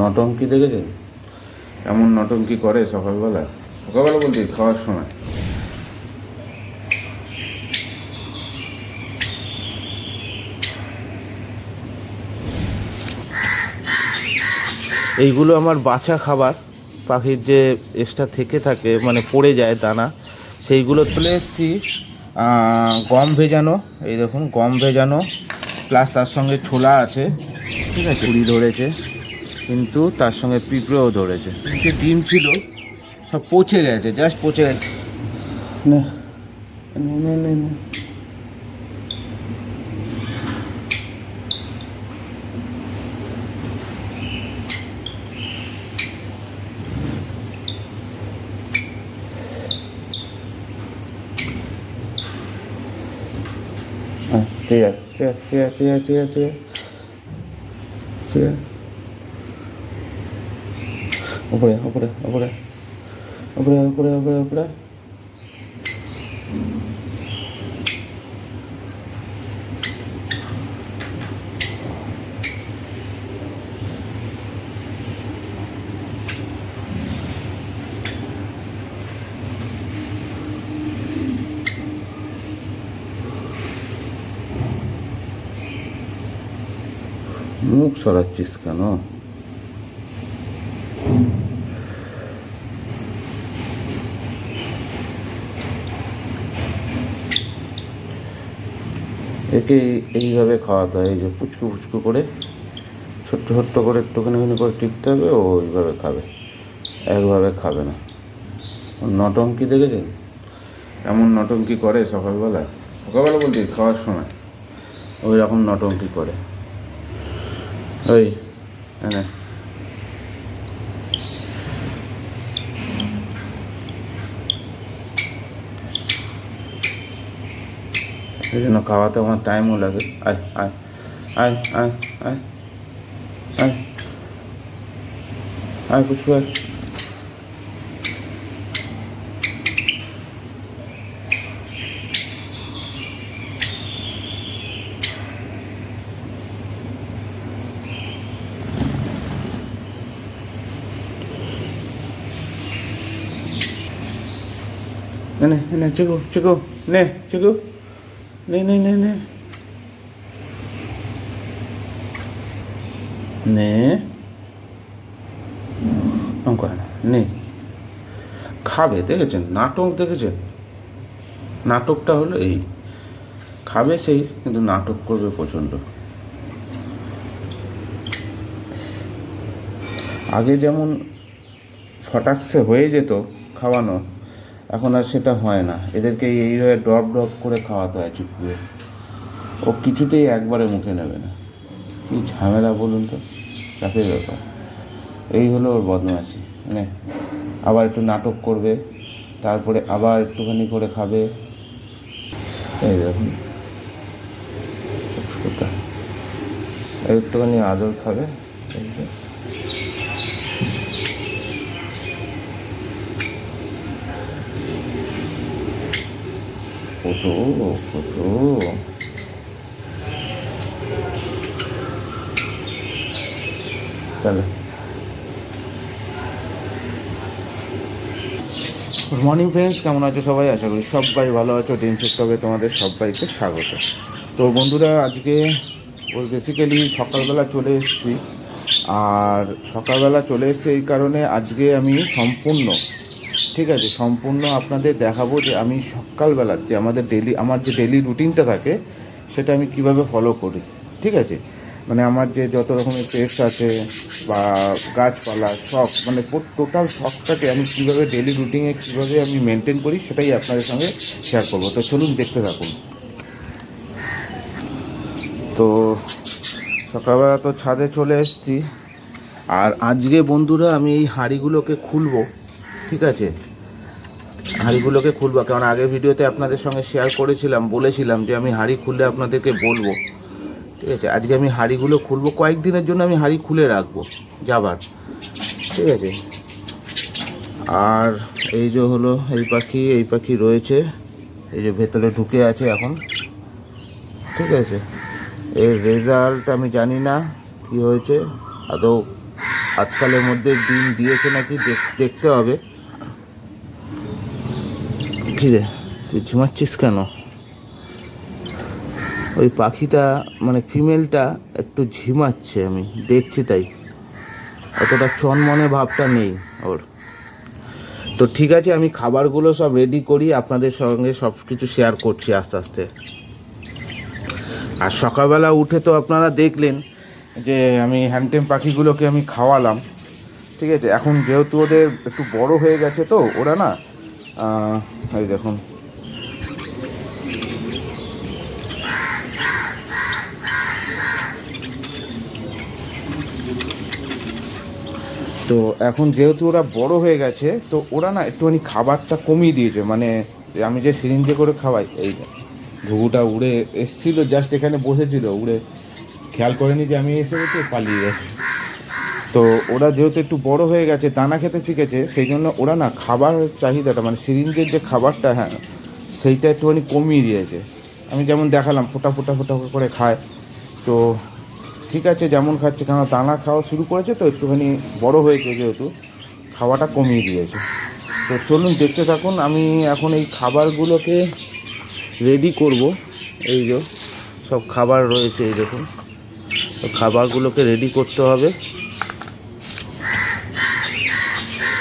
নটঙ্কি দেখেছেন? এমন নটঙ্কি করে সকালবেলা। সকালবেলা বলতে খাওয়ার সময়। এইগুলো আমার বাছা খাবার। পাখির যে এক্সট্রা থেকে থাকে মানে পড়ে যায় দানা সেইগুলো তুলে এসেছি। গম ভেজানো এই দেখুন গম ভেজানো প্লাস তার সঙ্গে ছোলা আছে। ঠিক আছে। পুরি ধরেছে কিন্তু তার সঙ্গে পিঁপড়েও ধরেছে। যে ডিম ছিল সব পচে গেছে জাস্ট পচে গেছে। না। নে, নে, নে, নে। হ্যাঁ, ঠিক আছে ঠিক আছে ঠিক আছে ঠিক আছে। ঠিক আছে ঠিক আছে ঠিক আছে উপরে উপরে উপরে উপরে উপরে উপরে উপরে মুখ সরাচ্ছিস কেন? একে এই- এইভাবে খাওয়াতে হয় এই যে পুচকু পুচকু করে, ছোট্ট ছোট্ট করে একটুখানি খানি করে টিপতে হবে, ও ওইভাবে খাবে। একভাবে খাবে না। নটঙ্কি দেখেছেন? এমন নটঙ্কি করে সকালবেলা সকালবেলা বলতে খাওয়ার সময়। ওই রকম নটঙ্কি করে। ওই এনে এই জন্য খাওয়াতে আমার টাইমও লাগে আয় আয় আয় আয় আয় আয় আয় পুচকু আয় নে নে নে চিকু চিকু নে চিকু নে নে নে নে নে না নে খাবে দেখেছেন নাটক দেখেছেন নাটকটা হলো এই খাবে সেই কিন্তু নাটক করবে প্রচণ্ড আগে যেমন ফটাকসে হয়ে যেত খাওয়ানো এখন আর সেটা হয় না। এদেরকে এইভাবে ড্রপ ড্রপ করে খাওয়াতে হয় চুপিয়ে ও কিছুতেই একবারে মুখে নেবে না। কী ঝামেলা বলুন তো? চাপের ব্যাপার। এই হলো ওর বদমাশি। মানে আবার একটু নাটক করবে, তারপরে আবার একটুখানি করে খাবে। এই দেখুন। একটুখানি আদর খাবে। কত কত চলো গুড মর্নিং ফ্রেন্ডস কেমন আছো সবাই? আশা করি সবাই ভালো আছো। দিন হবে তোমাদের সবাইকে স্বাগত। তো বন্ধুরা, আজকে ওই বেসিক্যালি সকালবেলা চলে এসেছি। আর সকালবেলা চলে এসেছি এই কারণে আজকে আমি সম্পূর্ণ ঠিক আছে, সম্পূর্ণ আপনাদের দেখাবো যে আমি সকালবেলার যে আমাদের ডেলি আমার যে ডেলি রুটিনটা থাকে, সেটা আমি কীভাবে ফলো করি, ঠিক আছে? মানে আমার যে যত রকমের পেস্ট আছে বা গাছপালা, শখ মানে টোটাল শখটাকে আমি কীভাবে ডেলি রুটিনে কীভাবে আমি মেনটেন করি, সেটাই আপনাদের সঙ্গে শেয়ার করব। তো চলুন দেখতে থাকুন। তো সকালবেলা তো ছাদে চলে এসেছি। আর আজকে বন্ধুরা আমি এই হাঁড়িগুলোকে খুলবো, ঠিক আছে? হাঁড়িগুলোকে খুলবো। কারণ আগের ভিডিওতে আপনাদের সঙ্গে শেয়ার করেছিলাম, বলেছিলাম যে আমি হাঁড়ি খুললে আপনাদেরকে বলব। ঠিক আছে? আজকে আমি হাঁড়িগুলো খুলবো, কয়েকদিনের জন্য আমি হাঁড়ি খুলে রাখব যাবার। ঠিক আছে? আর এই যে হলো এই পাখি এই পাখি রয়েছে। এই যে ভেতরে ঢুকে আছে এখন। ঠিক আছে? এর রেজাল্ট আমি জানি না কি হয়েছে। আদৌ আজকালের মধ্যে ডিম দিয়েছে নাকি, দেখ- দেখতে হবে। কি রে তুই ঝিমাচ্ছিস কেন? ওই পাখিটা মানে ফিমেলটা একটু ঝিমাচ্ছে, আমি দেখছি তাই। অতটা চনমনে ভাবটা নেই ওর। তো ঠিক আছে, আমি খাবারগুলো সব রেডি করি, আপনাদের সঙ্গে সব কিছু শেয়ার করছি আস্তে আস্তে। আর সকালবেলা উঠে তো আপনারা দেখলেন যে আমি হ্যান্ডটেম পাখিগুলোকে আমি খাওয়ালাম। ঠিক আছে, এখন যেহেতু ওদের একটু বড় হয়ে গেছে তো, ওরা না এই দেখুন। তো এখন যেহেতু ওরা বড় হয়ে গেছে, তো ওরা না একটুখানি খাবারটা কমিয়ে দিয়েছে। মানে আমি যে সিরিঞ্জে করে খাওয়াই, এই ঘুঘুটা উড়ে এসছিল জাস্ট এখানে বসেছিল, উড়ে খেয়াল করেনি যে আমি এসে গেছি পালিয়ে গেছে। তো ওরা যেহেতু একটু বড় হয়ে গেছে, দানা খেতে শিখেছে সেই জন্য ওরা না খাবার চাহিদাটা মানে সিরিঞ্জের যে খাবারটা হ্যাঁ সেইটা একটুখানি কমিয়ে দিয়েছে। আমি যেমন দেখালাম, ফোটা ফোটা ফোটা করে খায়। তো ঠিক আছে, যেমন খাচ্ছে কারণ দানা খাওয়া শুরু করেছে তো, একটুখানি বড় হয়েছে যেহেতু, খাওয়াটা কমিয়ে দিয়েছে। তো চলুন, দেখতে থাকুন, আমি এখন এই খাবারগুলোকে রেডি করব। এই যে, সব খাবার রয়েছে, এই দেখুন। তো খাবারগুলোকে রেডি করতে হবে।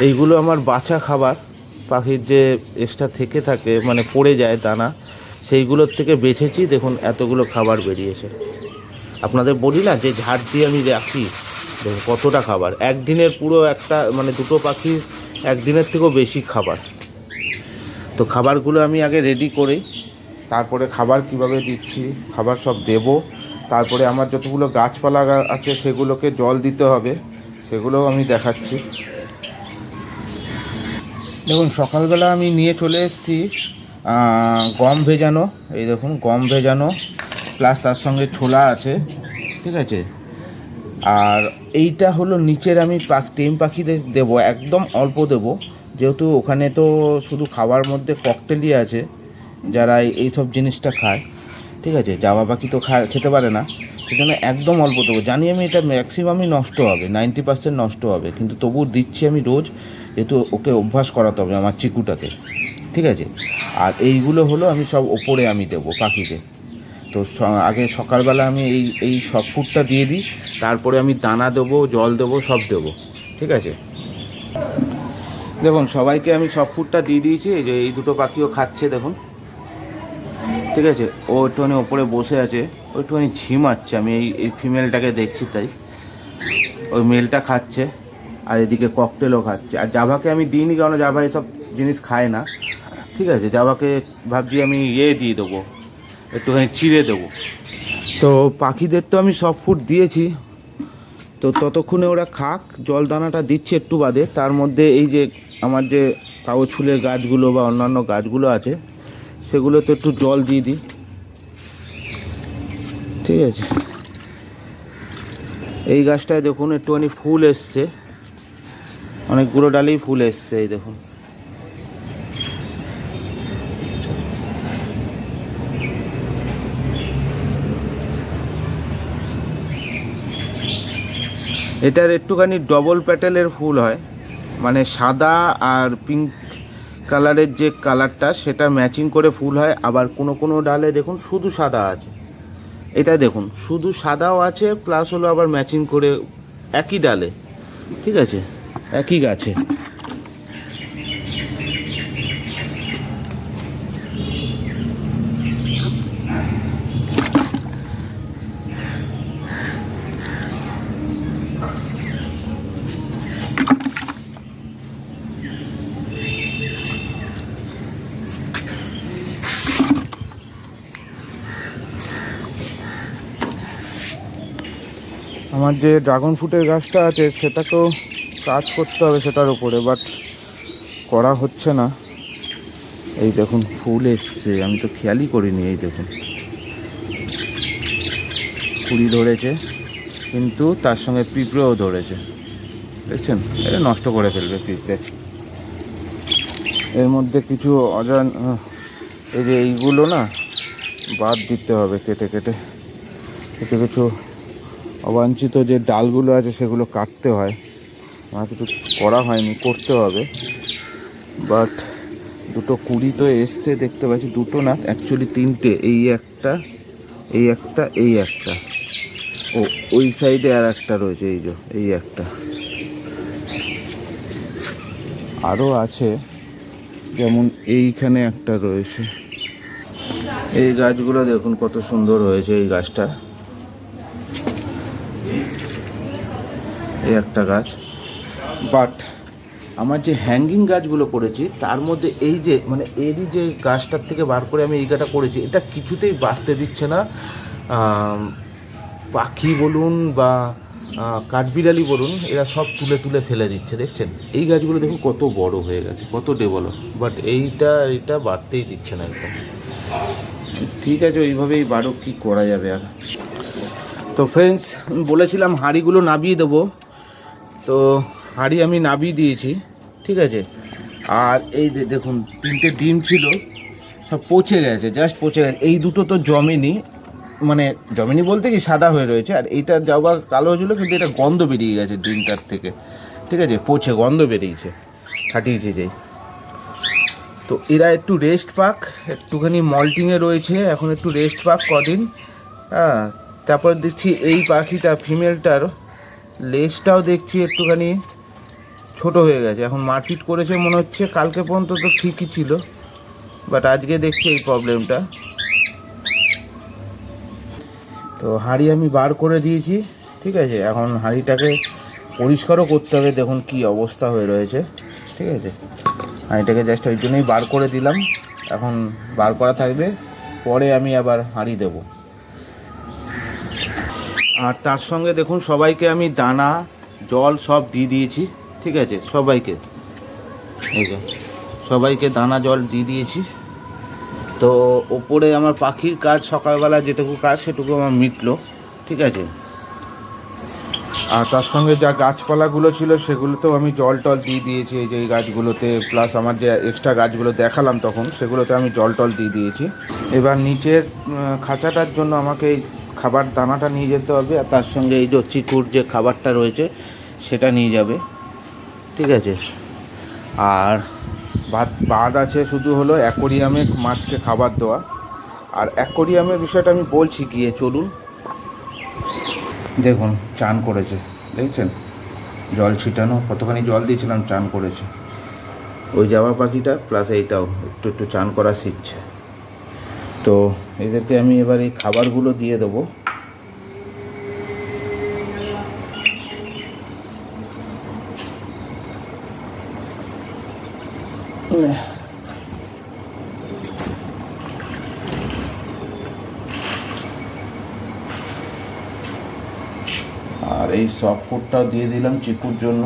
এইগুলো আমার বাছা খাবার, পাখির যে এক্সট্রা থেকে থাকে মানে পড়ে যায় দানা, সেইগুলোর থেকে বেছেছি। দেখুন, এতগুলো খাবার বেরিয়েছে। আপনাদের বলি না যে ঝাড় দিয়ে আমি রাখি? দেখুন, কতটা খাবার। একদিনের পুরো একটা মানে দুটো পাখির একদিনের থেকেও বেশি খাবার। তো খাবারগুলো আমি আগে রেডি করি। তারপরে খাবার কীভাবে দিচ্ছি, খাবার সব দেব। তারপরে আমার যতগুলো গাছপালা আছে, সেগুলোকে জল দিতে হবে। সেগুলোও আমি দেখাচ্ছি। দেখুন, সকালবেলা আমি নিয়ে চলে এসেছি গম ভেজানো। এই দেখুন, গম ভেজানো প্লাস তার সঙ্গে ছোলা আছে, ঠিক আছে? আর এইটা হলো নিচের আমি পাখ টেম পাখিদের দেবো, একদম অল্প দেবো। যেহেতু ওখানে তো শুধু খাওয়ার মধ্যে ককটেলই আছে, যারা এই- এইসব জিনিসটা খায়, ঠিক আছে? জামা পাখি তো খা খেতে পারে না, সেজন্য একদম অল্প দেবো। জানি আমি এটা ম্যাক্সিমামই নষ্ট হবে নাইনটি পার্সেন্ট নষ্ট হবে, কিন্তু তবু দিচ্ছি আমি রোজ। যেহেতু ওকে অভ্যাস করাতে হবে আমার চিকুটাকে। ঠিক আছে? আর এইগুলো হলো আমি সব ওপরে আমি দেবো, পাখিকে। তো আগে সকালবেলা আমি এই এই সব ফুডটা দিয়ে দিই, তারপরে আমি দানা দেবো, জল দেবো, সব দেবো। ঠিক আছে? দেখুন, সবাইকে আমি সব ফুডটা দিয়ে দিয়েছি যে এই দুটো পাখিও খাচ্ছে, দেখুন। ঠিক আছে? ও একটুখানি ওপরে বসে আছে, ও একটুখানি ঝিমাচ্ছে আমি এই এই ফিমেলটাকে দেখছি তাই। ওই মেলটা খাচ্ছে। আর এদিকে ককটেলও খাচ্ছে। আর জাভাকে আমি দিইনি কারণ জাভা এসব জিনিস খায় না। ঠিক আছে, জাভাকে ভাবছি আমি ইয়ে দিয়ে দেবো, একটুখানি চিড়ে দেবো। তো পাখিদের তো আমি সব ফুড দিয়েছি। তো ততক্ষণে ওরা খাক জল দানাটা দিচ্ছে একটু বাদে। তার মধ্যে এই যে আমার যে কাগজ ফুলের গাছগুলো বা অন্যান্য গাছগুলো আছে সেগুলো তো একটু জল দিয়ে দিই। ঠিক আছে। এই গাছটায় দেখুন, একটুখানি ফুল এসছে। অনেকগুলো ডালেই ফুল এসছে, এই দেখুন। এটার একটুখানি ডবল প্যাটেলের ফুল হয়। মানে সাদা আর পিঙ্ক কালারের যে কালারটা সেটা ম্যাচিং করে ফুল হয়। আবার কোনো কোনো ডালে দেখুন শুধু সাদা আছে। এটা দেখুন, শুধু সাদাও আছে প্লাস হলো আবার ম্যাচিং করে একই ডালে। ঠিক আছে? একই গাছে। আমার যে ড্রাগন ফ্রুটের গাছটা আছে সেটাকেও কাজ করতে হবে সেটার উপরে বাট করা হচ্ছে না। এই দেখুন, ফুল এসছে, আমি তো খেয়ালই করিনি, এই দেখুন। কুড়ি ধরেছে, কিন্তু তার সঙ্গে পিঁপড়েও ধরেছে। দেখছেন? এটা নষ্ট করে ফেলবে পিঁপড়ে। এর মধ্যে কিছু অজান এই যে এইগুলো না, বাদ দিতে হবে কেটে কেটে। কিছু কিছু অবাঞ্ছিত যে ডালগুলো আছে, সেগুলো কাটতে হয়। আমার কিছু করা হয়নি, করতে হবে। বাট দুটো কুড়ি তো এসছে, দেখতে পাচ্ছি দুটো না অ্যাকচুয়ালি তিনটে, এই একটা এই একটা এই একটা। ও, ওই সাইডে আর একটা রয়েছে, এই যে, এই একটা। আরও আছে, যেমন এইখানে একটা রয়েছে। এই গাছগুলো দেখুন, কত সুন্দর হয়েছে এই গাছটা। এই একটা গাছ। বাট আমার যে হ্যাঙ্গিং গাছগুলো করেছি তার মধ্যে এই যে মানে এরই যে গাছটার থেকে বার করে আমি এই গাছটা করেছি এটা কিছুতেই বাড়তে দিচ্ছে না। পাখি বলুন বা কাঠবিড়ালি বলুন এরা সব তুলে তুলে ফেলে দিচ্ছে দেখছেন? এই গাছগুলো দেখুন কত বড় হয়ে গেছে কত ডেভেলপ বাট এইটা এটা বাড়তেই দিচ্ছে না একদম। ঠিক আছে ওইভাবেই বারো কি করা যাবে আর? তো ফ্রেন্ডস বলেছিলাম হাঁড়িগুলো নাবিয়ে দেবো। তো হাঁড়ি আমি নাবিয়ে দিয়েছি, ঠিক আছে? আর এই দেখুন, তিনটে ডিম ছিল, সব পচে গেছে জাস্ট পচে গেছে। এই দুটো তো জমেনি মানে জমেনি বলতে কি সাদা হয়ে রয়েছে, আর এইটা যাওয়া কালো হয়েছিল, কিন্তু এটা গন্ধ বেরিয়ে গেছে ডিমটার থেকে, ঠিক আছে? পচে, গন্ধ বেরিয়েছে, ফাটিয়েছে যেই। তো এরা একটু রেস্ট পাক, একটুখানি মল্টিংয়ে রয়েছে, এখন একটু রেস্ট পাক কদিন। হ্যাঁ তারপর দেখছি এই পাখিটা ফিমেলটার লেজটাও দেখছি একটুখানি। ছোট হয়ে গেছে। এখন মারপিট করেছে মনে হচ্ছে, কালকে পর্যন্ত তো ঠিকই ছিল। বাট আজকে দেখছি এই প্রবলেমটা তো হাঁড়ি আমি বার করে দিয়েছি, ঠিক আছে? এখন হাঁড়িটাকে পরিষ্কারও করতে হবে, দেখুন কি অবস্থা হয়ে রয়েছে, ঠিক আছে? হাঁড়িটাকে জাস্ট ওই জন্যই বার করে দিলাম। এখন বার করা থাকবে, পরে আমি আবার হাঁড়ি দেব। আর তার সঙ্গে দেখুন, সবাইকে আমি দানা, জল সব দিয়ে দিয়েছি। ঠিক আছে, সবাইকে। এই যে, সবাইকে দানা জল দিয়ে দিয়েছি। তো ওপরে আমার পাখির কাজ, সকালবেলা যেটুকু কাজ সেটুকু আমার মিটলো, ঠিক আছে। আর তার সঙ্গে যা গাছপালাগুলো ছিল সেগুলোতেও আমি জল টল দিয়ে দিয়েছি, এই যে এই গাছগুলোতে প্লাস আমার যে এক্সট্রা গাছগুলো দেখালাম তখন, সেগুলোতে আমি জল টল দিয়ে দিয়েছি। এবার নিচের খাঁচাটার জন্য আমাকে এই খাবার দানাটা নিয়ে যেতে হবে, আর তার সঙ্গে এই যে চিকুর যে খাবারটা রয়েছে, সেটা নিয়ে যাবে। ঠিক আছে। আর বাদ বাদ আছে শুধু হলো অ্যাকোরিয়ামে মাছকে খাবার দেওয়া। আর অ্যাকোরিয়ামের বিষয়টা আমি বলছি গিয়ে, চলুন। দেখুন, চান করেছে, দেখছেন? জল ছিটানো, কতখানি জল দিয়েছিলাম, চান করেছে। ওই জামা পাখিটা প্লাস এইটাও, একটু একটু চান করা শিখছে। তো এদেরকে আমি এবার এই খাবারগুলো দিয়ে দেবো। আর এই সফট ফুডটাও দিয়ে দিলাম চিকুর জন্য।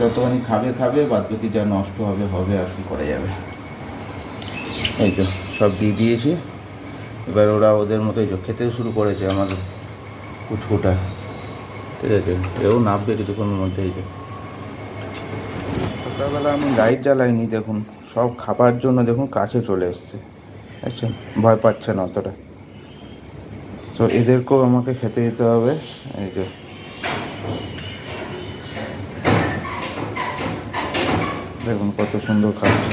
যতখানি খাবে খাবে বাদ বাকি যা নষ্ট হবে হবে আর কি করা যাবে। এই তো সব দিয়ে দিয়েছি। এবার ওরা ওদের মতো খেতে শুরু করেছে আমার কুচকুটা। ঠিক আছে, এও নামবে কিছুক্ষণের মধ্যে এই যে। সকালবেলা আমি লাইট জ্বালাইনি, দেখুন, সব খাবার জন্য দেখুন কাছে চলে এসছে। আচ্ছা ভয় পাচ্ছে না অতটা। তো এদেরকেও আমাকে খেতে দিতে হবে। এই যে। দেখুন কত সুন্দর খাচ্ছে।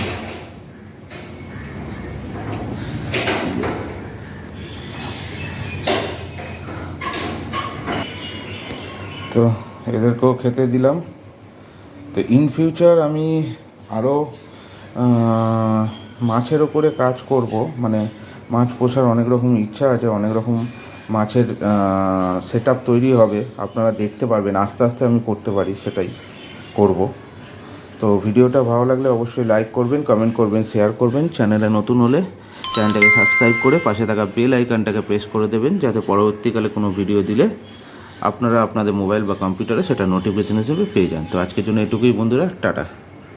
তো, এদেরকেও খেতে দিলাম। তো ইন ফিউচার আমি আরও মাছের ওপরে কাজ করব। মানে মাছ পোষার অনেক রকম ইচ্ছা আছে, অনেক রকম মাছের সেট তৈরি হবে। আপনারা দেখতে পারবেন, আস্তে আস্তে আমি করতে পারি, সেটাই করব। তো ভিডিওটা ভালো লাগলে অবশ্যই লাইক করবেন কমেন্ট করবেন শেয়ার করবেন। চ্যানেলে নতুন হলে চ্যানেলটাকে সাবস্ক্রাইব করে পাশে থাকা বেল আইকনটাকে প্রেস করে দেবেন, যাতে পরবর্তীকালে কোনো ভিডিও দিলে আপনারা আপনাদের মোবাইল বা কম্পিউটারে সেটা নোটিফিকেশন হিসেবে পেয়ে যান। তো আজকের জন্য এটুকুই, বন্ধুরা। টাটা।